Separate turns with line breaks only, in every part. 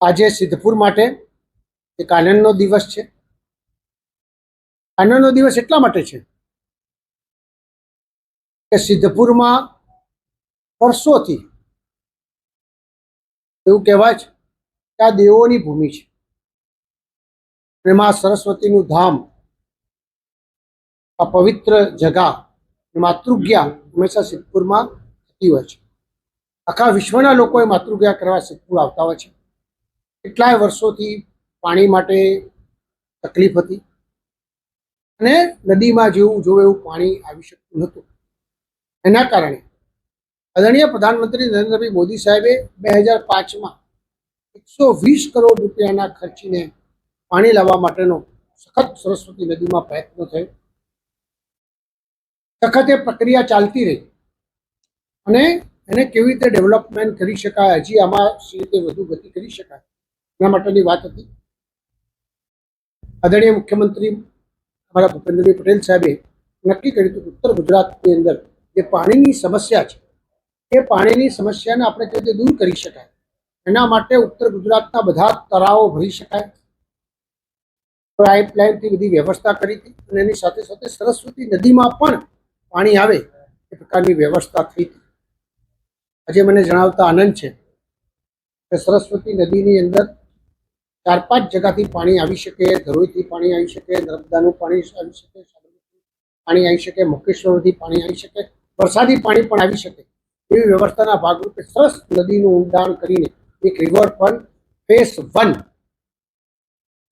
આજે સિદ્ધપુર માટે એક આનંદનો દિવસ છે. આનંદનો દિવસ એટલા માટે છે કે સિદ્ધપુરમાં વર્ષોથી એવું કહેવાય છે કે આ દેવોની ભૂમિ છે. અને મા સરસ્વતીનું ધામ, આ પવિત્ર જગા માતૃજ્ઞા હંમેશા સિદ્ધપુરમાં થતી હોય છે. આખા વિશ્વના લોકોએ માતૃજ્ઞા કરવા સિદ્ધપુર આવતા હોય છે. કેટલાય વર્ષોથી પાણી માટે તકલીફ હતી. અને નદીમાં જેવું, જોવે એવું પાણી આવી શકતું નહોતું. એના કારણે આદરણીય પ્રધાનમંત્રી નરેન્દ્રભાઈ મોદી સાહેબે બે હજાર પાંચમાં એકસો વીસ કરોડ રૂપિયાના ખર્ચીને પાણી લાવવા માટેનો સખત સરસ્વતી નદીમાં પ્રયત્ન થયો. સખત એ પ્રક્રિયા ચાલતી રહી. અને એને કેવી રીતે ડેવલપમેન્ટ કરી શકાય, હજી આમાં રીતે વધુ ગતિ કરી શકાય એના માટેની વાત હતી. આદરણીય મુખ્યમંત્રી અમારા ભૂપેન્દ્રભાઈ પટેલ સાહેબે નક્કી કર્યું હતું ઉત્તર ગુજરાતની અંદર જે પાણીની સમસ્યા છે, એ પાણીની સમસ્યાને આપણે કઈ રીતે દૂર કરી શકાય? એના માટે ઉત્તર ગુજરાતના બધા તળાવો ભરી શકાય. પાઇપલાઇનથી બધી વ્યવસ્થા કરી હતી અને એની સાથે સાથે સરસ્વતી નદીમાં પણ પાણી આવે એ પ્રકારની વ્યવસ્થા થઈ હતી. આજે મને જણાવતા આનંદ છે કે સરસ્વતી નદીની અંદર ચાર પાંચ જગાથી પાણી આવી શકે, ધરોઈથી પાણી આવી શકે, નર્મદાનું પાણી આવી શકે પાણી આવી શકે મુકેશ્વરથી પાણી આવી શકે, વરસાદી પાણી પણ આવી શકે. એવી વ્યવસ્થાના ભાગરૂપે સરસ નદીનું ઊંડાણ કરીને એક રિવર ફન ફેસ વન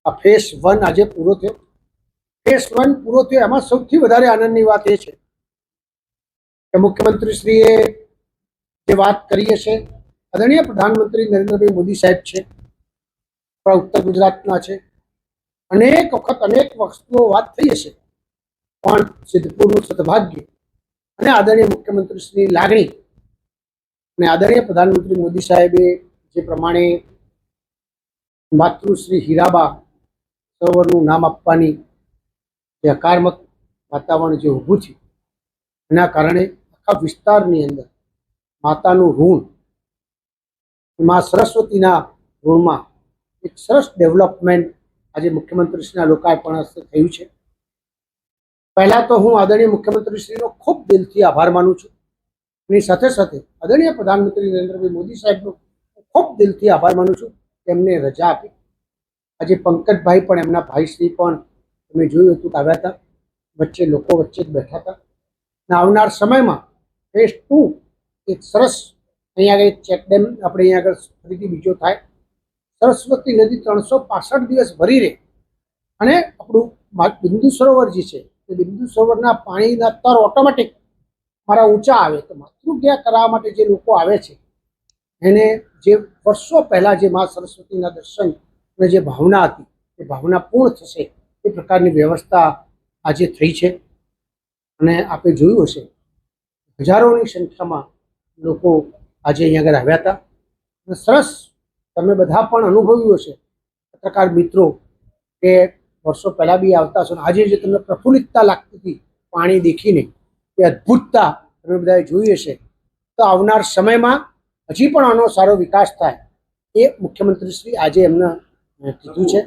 આ ફેસ વન આજે પૂરો થયો. ફેસ વન પૂરો થયો, એમાં સૌથી વધારે આનંદની વાત એ છે કે મુખ્યમંત્રીશ્રીએ જે વાત કરીએ છે આદરણીય પ્રધાનમંત્રી નરેન્દ્રભાઈ મોદી સાહેબ છે આપણા ઉત્તર ગુજરાતના છે. અનેક વખત અનેક વસ્તુઓ વાત થઈ હશે. પણ સિદ્ધપુરનું સદભાગ્ય અને આદરણીય મુખ્યમંત્રીશ્રીની લાગણી અને આદરણીય પ્રધાનમંત્રી મોદી સાહેબે જે પ્રમાણે માતૃશ્રી હીરાબા સરોવરનું નામ આપવાની જે હકારાત્મક વાતાવરણ જે ઊભું થયું, એના કારણે આખા વિસ્તારની અંદર માતાનું ઋણ, માં સરસ્વતીના ઋણમાં એક સરસ ડેવલપમેન્ટ આજે મુખ્યમંત્રીશ્રીના લોકાર્પણ હસ્તે થયું છે. પહેલાં તો હું આદરણીય મુખ્યમંત્રીશ્રીનો ખૂબ દિલથી આભાર માનું છું. એની સાથે સાથે આદરણીય પ્રધાનમંત્રી નરેન્દ્રભાઈ મોદી સાહેબનો ખૂબ દિલથી આભાર માનું છું. તેમને રજા આપી. આજે પંકજભાઈ પણ એમના ભાઈશ્રી પણ તમે જોયું હતું આવ્યા હતા. વચ્ચે લોકો વચ્ચે જ બેઠા હતા. અને આવનાર સમયમાં ફેઝ ટુ એક સરસ, અહીંયા આગળ એક ચેક ડેમ આપણે અહીંયા આગળ ફરીથી બીજો થાય. સરસ્વતી નદી ત્રણસો પાસઠ દિવસ ભરી રહે. અને આપણું બિંદુ સરોવર જે છે, એ બિંદુ સરોવરના પાણીના તર ઓટોમેટિક મારા ઊંચા આવે તો માતૃજ્ઞા કરાવવા માટે જે લોકો આવે છે, એને જે વર્ષો પહેલાં જે મા સરસ્વતીના દર્શન અને જે ભાવના હતી, એ ભાવના પૂર્ણ થશે એ પ્રકારની વ્યવસ્થા આજે થઈ છે. અને આપણે જોયું હશે, હજારોની સંખ્યામાં લોકો આજે અહીંયા આગળ આવ્યા હતા. અને સરસ તમે બધા પણ અનુભવ્યું હશે. પત્રકાર મિત્રો, કે વર્ષો પહેલાં બી આવતા હશો આજે જે તમને પ્રફુલ્લિતતા લાગતી હતી, પાણી દેખીને, એ અદ્ભુતતા તમે બધાએ જોઈ હશે. તો આવનાર સમયમાં હજી પણ આનો સારો વિકાસ થાય, એ મુખ્યમંત્રીશ્રી આજે એમને કીધું છે.